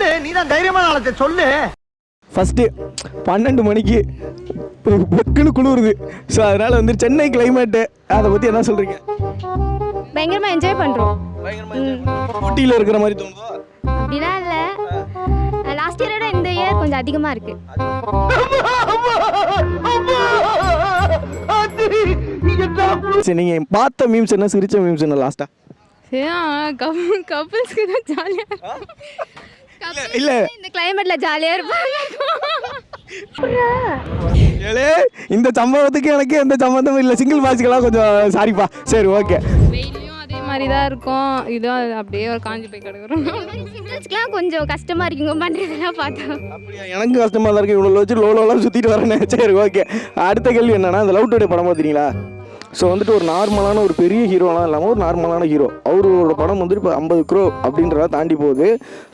சொல்லு நீ தான் தைரியமான ஆளத்தை சொல்லு. ஃபஸ்ட்டு பன்னெண்டு மணிக்கு பொக்குன்னு குளிருது. ஸோ அதனால் வந்து சென்னை கிளைமேட்டு அதை பற்றி என்ன சொல்கிறீங்க பயங்கரமாக என்ஜாய் பண்ணுறோம் ஊட்டியில் இருக்கிற மாதிரி தோணுதோ? அப்படிலாம் இல்லை. லாஸ்ட் இயரோட இந்த இயர் கொஞ்சம் அதிகமாக இருக்குது சரி நீங்கள் பார்த்த மீம்ஸ் என்ன சிரிச்ச மீம்ஸ் என்ன லாஸ்ட்டாக கப்புள்ஸ்க்கு தான் ஜாலியாக இல்லை இந்த கிளைமேட்டில் ஜாலியாக இருப்பாங்க. இந்த சம்பவத்துக்கு எனக்கு எந்த சம்பந்தமும் இல்லை. சிங்கிள் பாய்ஸ்க்கெல்லாம் கொஞ்சம் சாரிப்பா சரி ஓகே மாதிரி தான் இருக்கும். இதுவும் அப்படியே ஒரு காஞ்சி போய் கிடக்குறோம். கொஞ்சம் கஷ்டமாக இருக்குங்க பண்ணுறதெல்லாம் பார்த்தோம் அப்படியா? எனக்கு கஷ்டமாக தான் இருக்கு. இவ்வளோ வச்சு லோ லோலாம் சுற்றிட்டு வரேன்னு சரி ஓகே அடுத்த கேள்வி என்னன்னா இந்த லவ் டுடே படம் பார்த்துறீங்களா ஸோ வந்துட்டு ஒரு நார்மலான ஒரு பெரிய ஹீரோலாம் இல்லாமல் ஒரு நார்மலான ஹீரோ அவரோட படம் வந்துட்டு இப்போ ஐம்பது க்ரோ அப்படின்றத தாண்டி போகுது.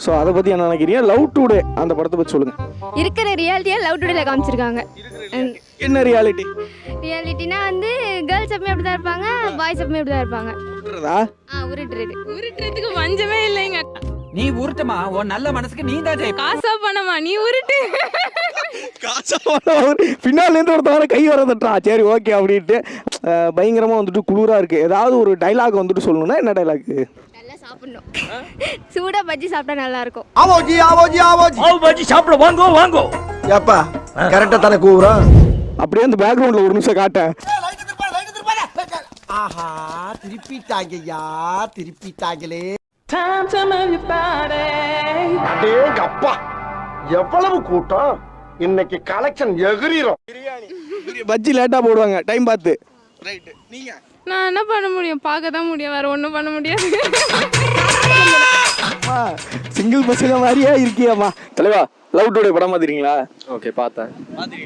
ஸோ அதை பற்றி என்ன நினைக்கிறீங்க? லவ் டுடே அந்த படத்தை பற்றி சொல்லுங்கள் இருக்கிற ரியாலிட்டியாக லவ் டுடேல காமிச்சிருக்காங்க. என்ன ரியாலிட்டி ரியாலிட்டினா வந்து கேர்ள்ஸ் எப்பவுமே அப்படி தான் இருப்பாங்க பாய்ஸ் எப்பவுமே அப்படி தான் இருப்பாங்க ஆ உருட்டுறது. உருட்டுறதுக்கு பஞ்சமே இல்லைங்க. நீ உருட்டுமா? உன் நல்ல மனசுக்கு நீ தான். காசா பணமா? நீ உருட்டு. பின்னாலேருந்து ஒருத்தவரை கை வர சரி ஓகே அப்படின்ட்டு பயங்கரமா வந்துட்டு குளிரா இருக்கு. ஏதாவது ஒரு டைலாக் வந்துட்டு சொல்லணும்னா என்ன டைலாக் நல்லா சாப்பிடணும். சூடாக பஜ்ஜி சாப்பிட்டா நல்லா இருக்கும். ஆவோஜி ஆவோஜி ஆவோஜி. பாவு பஜ்ஜி சாப்பிட வாங்கோ வாங்கோ. ஏப்பா கரெக்டா தானே கூவுறோம் அப்படியே அந்த பேக்ரவுண்ட்ல ஒரு நிமிஷம் காட்டேன் ஆஹா திருப்பிட்டாங்கய்யா திருப்பிட்டாங்களே. அடேங்க அப்பா எவ்வளவு கூட்டம்? இன்னைக்கு கலெக்ஷன் எகிரிரும். பஜ்ஜி லேட்டா போடுவாங்க. டைம் பார்த்து. ரைட்டு நீங்க? நான் என்ன பண்ண முடியும்? பார்க்க தான் முடியும். வேற ஒன்றும் பண்ண முடியாது. சிங்கிள் பசங்க மாதிரியே இருக்கியாம்மா. தலைவா லவ் டுடே படம் பார்த்துறீங்களா ஓகே பார்த்தேன்.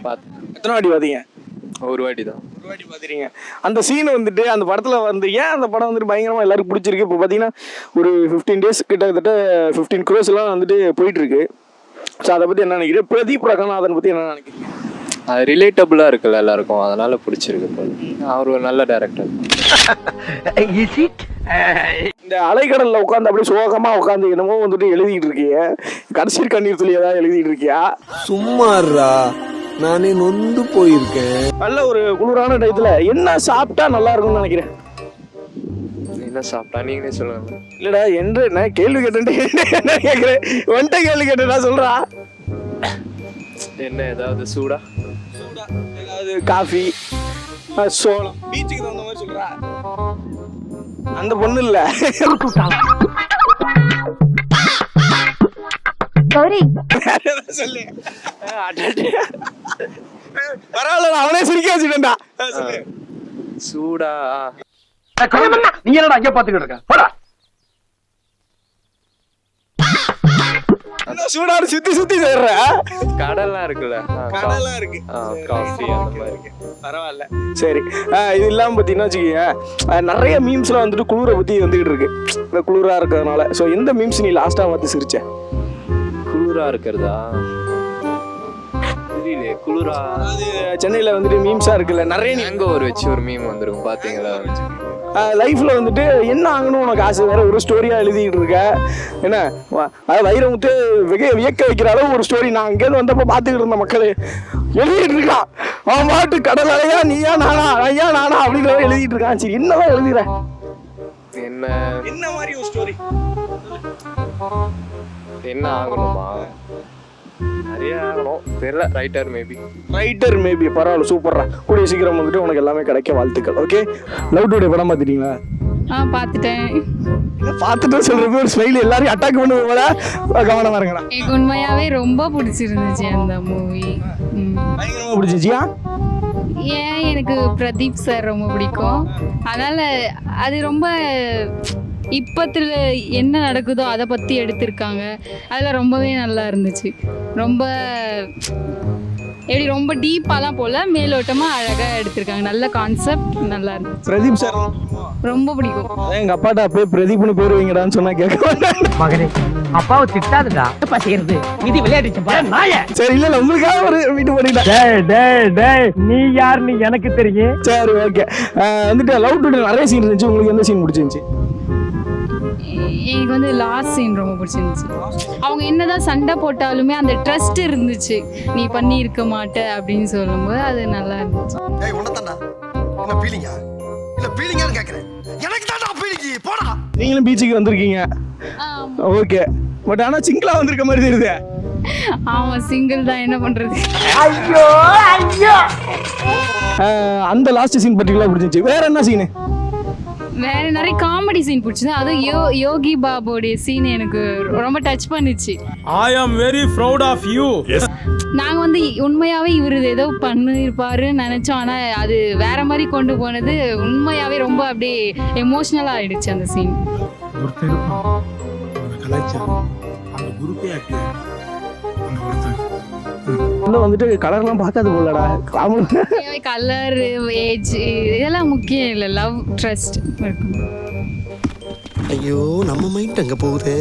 பார்த்தேன். எத்தனை வாட்டி பார்த்தீங்க? ஒரு வாட்டி தான். ஒரு வாட்டி பார்த்துறீங்க அந்த சீன் வந்துட்டு அந்த படத்தில் வந்து ஏன் அந்த படம் வந்துட்டு பயங்கரமாக எல்லாருக்கும் பிடிச்சிருக்கு? இப்போ பார்த்தீங்கன்னா ஒரு ஃபிஃப்டீன் டேஸ் கிட்டத்தட்ட ஃபிஃப்டீன் க்ரோஸ் எல்லாம் வந்துட்டு போயிட்டு இருக்கு. ஸோ அதை பற்றி என்ன நினைக்கிறேன் பிரதீப் ரங்கநாதன் பற்றி என்ன நினைக்கிறீங்க? அது ரிலேட்டபுளாக இருக்குல்ல எல்லாருக்கும். அதனால பிடிச்சிருக்கு போல அவர் ஒரு நல்ல டேரக்டர் இந்த அலைக்கடலில் உட்காந்து அப்படியே சோகமாக உட்காந்து என்னமோ வந்துட்டு எழுதிட்டு இருக்கிய. கடைசி கண்ணீர் துளி ஏதாவது எழுதிட்டு இருக்கியா? சும்மாறா நானே நொந்து போயிருக்கேன். நல்ல ஒரு குளிரான டயத்தில் என்ன சாப்பிட்டா நல்லா இருக்கும்னு நினைக்கிறேன்? என்ன சாப்பிட்டா? நீங்களே சொல்லுங்க. இல்லடா என்று நான் கேள்வி கேட்டேன் என்ன கேட்குறேன் வந்துட்ட கேள்வி கேட்டேன் சொல்றா. என்ன ஏதாவது சூடா? ஏதாவது காஃபி சோளம். பீச்சுக்கு தகுந்த மாதிரி சொல்றா. அந்த பொண்ணு இல்ல. சொல்லு. பரவாயில்ல நான் அவனே சிரிக்க வச்சுட்டேன்டா. சூடா. நீ என்னடா அங்க பாத்துக்கிட்டு இருக்க? போடா. சூடாரு சுத்தி சுத்தி சேர்ற? கடல்லாம் இருக்குல்ல. கடலாம் இருக்கு. காஃபி அந்த மாதிரி. பரவாயில்ல. சரி. இது இல்லாமல் பார்த்தீங்கன்னா வச்சுக்கோங்க நிறைய மீம்ஸ்லாம் வந்துட்டு குளிரை பற்றி வந்துகிட்டு இருக்கு. இந்த குளிராக இருக்கிறதுனால. ஸோ எந்த மீம்ஸ் நீ லாஸ்ட்டாக பார்த்து சிரிச்ச? குளிரா இருக்கிறதா? குளிரா. சென்னையில் வந்துட்டு மீம்ஸாக இருக்குல்ல. நிறைய நீ மேங்கோ ஒரு வச்சு ஒரு மீம் வந்திருக்கும். பாத்தீங்களா? லைஃப்பில் வந்துட்டு என்ன ஆகணும் உனக்கு ஆசை? வேற ஒரு ஸ்டோரியாக எழுதிட்டு இருக்க. என்ன? வ- அது வைரமுத்து விக வியக்க வைக்கிற அளவு ஒரு ஸ்டோரி நான் அங்கேருந்து வந்தப்போ பார்த்துக்கிட்டு இருந்த மக்கள் எழுதிட்டு இருக்கான் அவன் பாட்டு கடல் அலையா நீயா நானா? ஐயா நானா? அப்படின்னு எழுதிட்டு இருக்கான். சரி என்னதான் எழுதுற? என்ன? என்ன மாதிரி ஒரு ஸ்டோரி என்ன ஆகணுமா? நிறைய ஆகணும். தெரியல ரைட்டர் மேபி ரைட்டர் மேபி பரவாயில்ல சூப்பர்ரா கூடிய சீக்கிரம் வந்துட்டு உனக்கு எல்லாமே கிடைக்க வாழ்த்துக்கள் ஓகே லவ் டுடே படம் பார்த்துட்டீங்களா? ஆ பார்த்துட்டேன். பார்த்துட்டு சொல்றப்ப ஒரு ஸ்மைல் எல்லாரையும் அட்டாக் பண்ணுவோம் போல. கவனமா இருங்கடா. எனக்கு உண்மையாவே ரொம்ப பிடிச்சிருந்துச்சு அந்த மூவி பயங்கரமா பிடிச்சிச்சியா ஏன் எனக்கு பிரதீப் சார் ரொம்ப பிடிக்கும். அதனால அது ரொம்ப இப்பத்தில் என்ன நடக்குதோ அதை பற்றி எடுத்திருக்காங்க. அதில் ரொம்பவே நல்லா இருந்துச்சு. ரொம்ப எப்படி ரொம்ப டீப்பாலாம் போல மேலோட்டமாக அழகாக எடுத்திருக்காங்க. நல்ல கான்செப்ட் நல்லா இருந்துச்சு. பிரதீப் சார் ரொம்ப பிடிக்கும். அதான் எங்க அப்பாட்ட அப்பயே பிரதீப்னு பேர் வைங்கடான்னு சொன்னா கேட்க. மகனே அப்பாவை திட்டாதடா. எப்ப செய்யறது? இது விளையாடிச்சு நாய. சரி இல்ல இல்ல உங்களுக்காக ஒரு வீட்டு பண்ணிட்டேன். டேய் டேய் டேய் நீ யாருன்னு எனக்கு தெரியும். சரி ஓகே வந்துட்டு லவ் டுடே நிறைய சீன் இருந்துச்சு. உங்களுக்கு எந்த சீன் பிடிச்சிருந்துச்சு? எனக்கு வந்து லாஸ்ட் சீன் ரொம்ப பிடிச்சிருந்துச்சு. அவங்க என்னதான் சண்டை போட்டாலுமே அந்த ட்ரஸ்ட் இருந்துச்சு. நீ பண்ணி இருக்க மாட்ட அப்படின்னு சொல்லும்போது அது நல்லா இருந்துச்சு. ஏய் உன்னதாண்டா என்ன பீலிங்கா? இல்ல பீலிங்கான்னு கேக்குறேன். எனக்கு தான்டா பீலிங்கி. போடா. நீங்களும் பீச்சுக்கு வந்திருக்கீங்க. ஓகே பட் ஆனால் சிங்கிளா வந்திருக்க மாதிரி தெரியுது. ஆமா சிங்கிள் தான் என்ன பண்றது? அஹ் அந்த லாஸ்ட் சீன் பர்டிகுலராக பிடிச்சிச்சு வேற என்ன சீனு வேற நிறைய காமெடி சீன் பிடிச்சது. அதுவும் யோ யோகி பாபுடைய சீன் எனக்கு ரொம்ப டச் பண்ணுச்சு. I am very proud of you. நாங்க வந்து உண்மையாவே இவர் ஏதோ பண்ணிருப்பாருன்னு நினைச்சோம். ஆனா அது வேற மாதிரி கொண்டு போனது உண்மையாவே ரொம்ப அப்படியே எமோஷனலா ஆயிடுச்சு அந்த சீன் ஒருத்தர் கலாச்சாரம் அந்த குரூப்பே ஆக்டிவ் அந்த ஒருத்தன் இன்னும் வந்துட்டு கலர்லாம் பார்க்காது போலடா. கலர் ஏஜ் இதெல்லாம் முக்கியம் இல்லை. லவ் ட்ரஸ்ட் ஐயோ நம்ம மைண்ட் அங்க போகுது?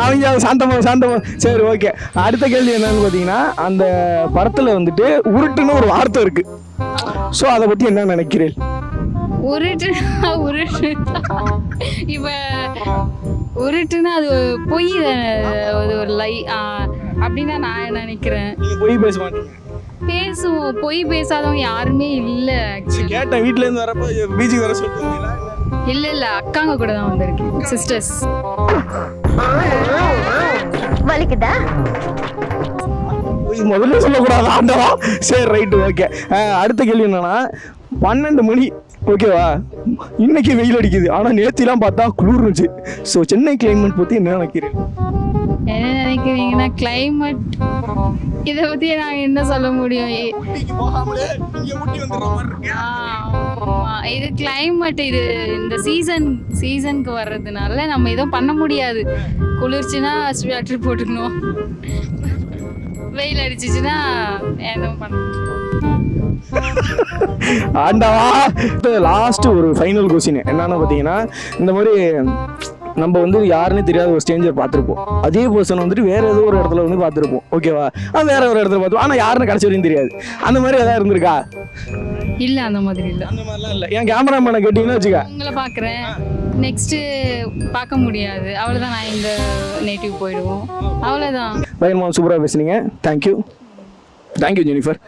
அவங்க சாந்தமா சாந்தமா. சரி ஓகே அடுத்த கேள்வி என்னன்னு பார்த்தீங்கன்னா அந்த படத்தில் வந்துட்டு உருட்டுன்னு ஒரு வார்த்தை இருக்கு. ஸோ அதை பற்றி என்ன நினைக்கிறேன் உருட்டு உருட்டு. இப்ப உருட்டுன்னா அது பொய். அது ஒரு லை அப்படின்னா நான் நினைக்கிறேன்? நீங்கள் போய் பேச மாட்டீங்க. பேசுவோம். பொய் பேசாதவங்க யாருமே இல்லை ஆக்சுவலி கேட்டேன். வீட்டிலேருந்து வரப்போ பீச்சுக்கு வர சொல்லுவீங்களா இல்லை இல்லை. அக்காங்க கூட தான் வந்திருக்கேன். சிஸ்டர்ஸ் வலிக்குதா? முதல்ல சொல்லக்கூடாது ஆண்டவா. சரி ரைட்டு ஓகே அடுத்த கேள்வி என்னன்னா பன்னெண்டு மணி ஓகேவா? இன்னைக்கு வெயில் அடிக்குது. ஆனால் நேத்திலாம் பார்த்தா குளிர் இருந்துச்சு ஸோ சென்னை கிளைமேட் பற்றி என்ன நினைக்கிறேன் என்ன நினைக்கிறீங்கன்னா கிளைமேட் இதை பற்றி நாங்கள் என்ன சொல்ல முடியும். இது கிளைமேட் இது இந்த சீசன் சீசனுக்கு வர்றதுனால நம்ம எதுவும் பண்ண முடியாது. குளிர்ச்சுன்னா ஸ்வெட்டர் போட்டுக்கணும். வெயில் அடிச்சிச்சுன்னா எதுவும் பண்ண ஆண்டவா. லாஸ்ட் ஒரு ஃபைனல் கொஸ்டின் என்னன்னு பார்த்தீங்கன்னா இந்த மாதிரி நம்ம வந்து யாருன்னே தெரியாத ஒரு ஸ்டேஞ்சர் பார்த்துருப்போம். அதே பர்சன் வந்துட்டு வேற ஏதோ ஒரு இடத்துல வந்து பார்த்துருப்போம். ஓகேவா அது வேற ஒரு இடத்துல பார்த்துருப்போம் ஆனால் யாருன்னு கடைசி வரையும் தெரியாது. அந்த மாதிரி ஏதாவது இருந்திருக்கா? இல்லை அந்த மாதிரி இல்லை. அந்த மாதிரிலாம் இல்லை. என் கேமராமேனை கேட்டிங்கன்னா வச்சுக்க. உங்களை பார்க்குறேன் நெக்ஸ்ட்டு பார்க்க முடியாது. அவ்வளோதான் நான் இந்த நேட்டிவ் போயிடுவோம். அவ்வளோதான் பயங்கரமாக சூப்பராக பேசுனீங்க. Thank you thank you Jennifer